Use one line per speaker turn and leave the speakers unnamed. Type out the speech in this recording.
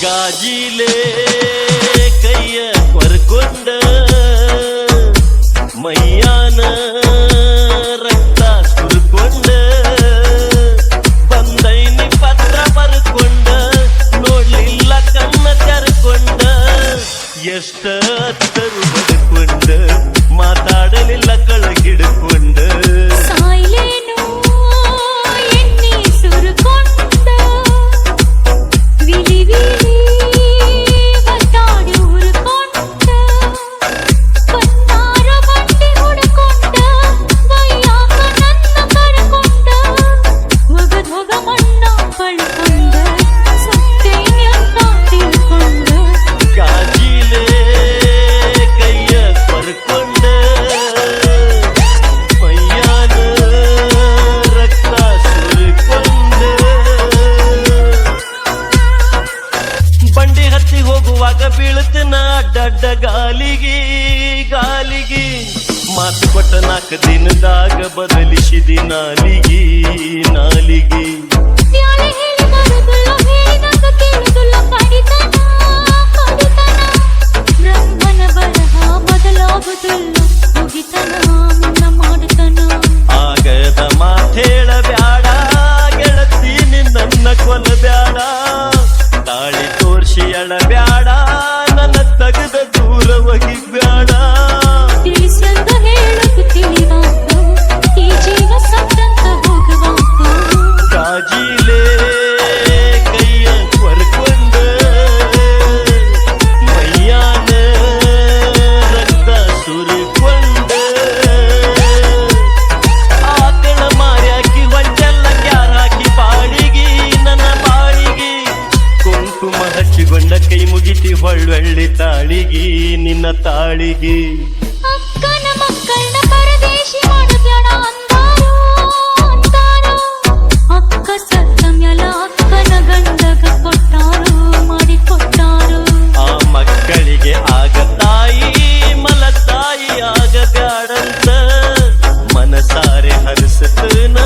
காஜிலே கைய கொண்ட மையான ಎಷ್ಟ ತರು ಬದುಕೊಂಡ ಮಾತಾಡಲಿಲ್ಲ ಹೋಗುವಾಗ ಬೀಳುತ್ತನ ಅಡ್ಡ ಗಾಲಿಗೆ ಗಾಲಿಗೆ. ಮಾತು ಕೊಟ್ಟ ನಾಲ್ಕು ದಿನದಾಗ ಬದಲಿಸಿದಿ ನಾಲಿಗೆ ನಾಲಿಗೆ. ಕುಂಕುಮ ಹಚ್ಚಿಕೊಂಡ ಕೈ ಮುಗಿತಿ ಹೊಳ್ಳಿ ತಾಳಿಗಿ ನಿನ್ನ ತಾಳಿಗಿ.
ಅಕ್ಕನ ಆ ಮಕ್ಕಳಿಗೆ ಆಗ ಮಲ ತಾಯಿ ಆಗ ಮನಸಾರೆ ಹರಿಸತನ.